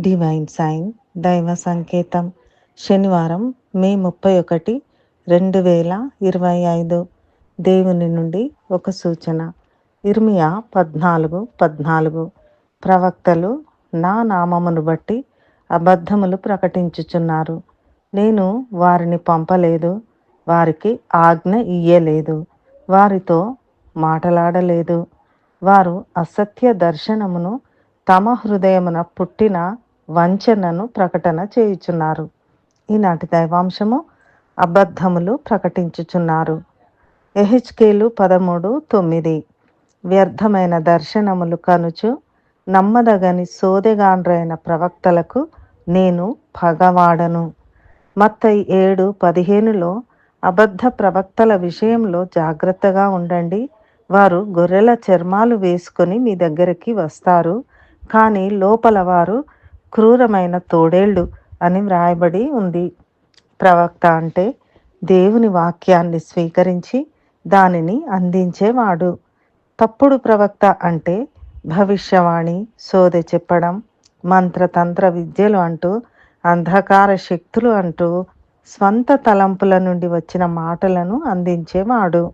Divine sign దైవ సంకేతం. శనివారం మే ముప్పై ఒకటి రెండు వేల ఇరవై ఐదు. దేవుని నుండి ఒక సూచన. ఇర్మియా పద్నాలుగు పద్నాలుగు. ప్రవక్తలు నా నామమును బట్టి అబద్ధములు ప్రకటించుచున్నారు. నేను వారిని పంపలేదు వారికి ఆజ్ఞ ఇయ్యలేదు వారితో మాటలాడలేదు. వారు అసత్య దర్శనమును తమ హృదయమున పుట్టిన వంచనను ప్రకటన చేయుచున్నారు. ఈనాటి దైవాంశము అబద్ధములు ప్రకటించుచున్నారు. ఎహెచ్కేలు పదమూడు తొమ్మిది. వ్యర్థమైన దర్శనములు కనుచు నమ్మదగని సోదెగాండ్రైన ప్రవక్తలకు నేను పగవాడను. మత్తై ఏడు పదిహేనులో అబద్ధ ప్రవక్తల విషయంలో జాగ్రత్తగా ఉండండి. వారు గొర్రెల చర్మాలు వేసుకొని మీ దగ్గరికి వస్తారు. కానీ లోపల వారు క్రూరమైన తోడేళ్ళు అని వ్రాయబడి ఉంది. ప్రవక్త అంటే దేవుని వాక్యాన్ని స్వీకరించి దానిని అందించేవాడు. తప్పుడు ప్రవక్త అంటే భవిష్యవాణి సోదె చెప్పడం మంత్రతంత్ర విద్యలు అంటూ అంధకార శక్తులు అంటూ స్వంత తలంపుల నుండి వచ్చిన మాటలను అందించేవాడు.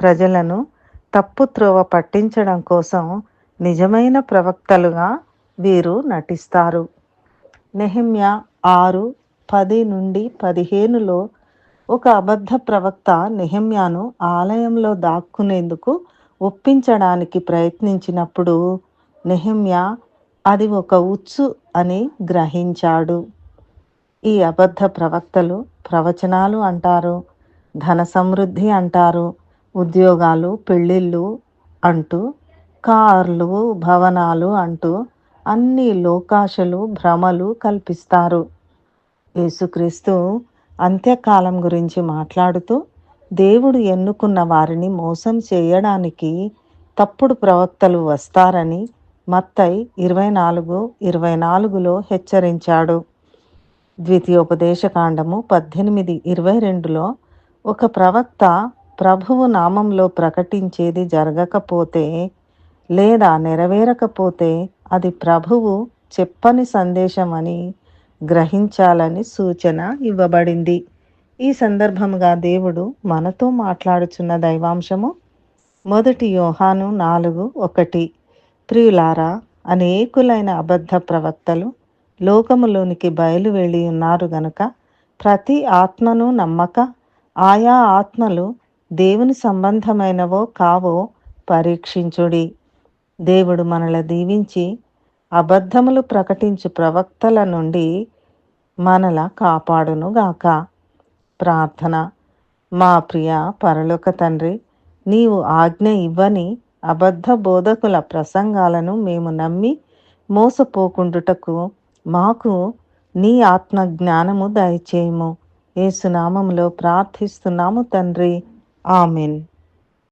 ప్రజలను తప్పు త్రోవ పట్టించడం కోసం నిజమైన ప్రవక్తలుగా వీరు నటిస్తారు. నెహిమ్య ఆరు పది నుండి పదిహేనులో ఒక అబద్ధ ప్రవక్త నెహమ్యాను ఆలయంలో దాక్కునేందుకు ఒప్పించడానికి ప్రయత్నించినప్పుడు నెహమ్య అది ఒక ఉచ్చు అని గ్రహించాడు. ఈ అబద్ధ ప్రవక్తలు ప్రవచనాలు అంటారు ధన సమృద్ధి అంటారు ఉద్యోగాలు పెళ్ళిళ్ళు అంటూ కార్లు భవనాలు అంటూ అన్ని లోకాశలు భ్రమలు కల్పిస్తారు. యేసుక్రీస్తు అంత్యకాలం గురించి మాట్లాడుతూ దేవుడు ఎన్నుకున్న వారిని మోసం చేయడానికి తప్పుడు ప్రవక్తలు వస్తారని మత్తై ఇరవై నాలుగు ఇరవై నాలుగులో హెచ్చరించాడు. ద్వితీయోపదేశకాండము పద్దెనిమిది ఇరవై రెండులో ఒక ప్రవక్త ప్రభువు నామంలో ప్రకటించేది జరగకపోతే లేదా నెరవేరకపోతే అది ప్రభువు చెప్పని సందేశం అని గ్రహించాలని సూచన ఇవ్వబడింది. ఈ సందర్భముగా దేవుడు మనతో మాట్లాడుచున్న దైవాంశము మొదటి యోహాను నాలుగు ఒకటి. ప్రియులారా అనేకులైన అబద్ధ ప్రవక్తలు లోకములోనికి బయలు వెళ్ళి ఉన్నారు గనుక ప్రతి ఆత్మను నమ్మక ఆయా ఆత్మలు దేవుని సంబంధమైనవో కావో పరీక్షించుడి. దేవుడు మనల దీవించి అబద్ధములు ప్రకటించు ప్రవక్తల నుండి మనల కాపాడునుగాక. ప్రార్థన. మా ప్రియ పరలోక తండ్రి నీవు ఆజ్ఞ ఇవ్వని అబద్ధ బోధకుల ప్రసంగాలను మేము నమ్మి మోసపోకుండుటకు మాకు నీ ఆత్మ జ్ఞానము దయచేయము. ఏసునామంలో ప్రార్థిస్తున్నాము తండ్రి. ఆమెన్.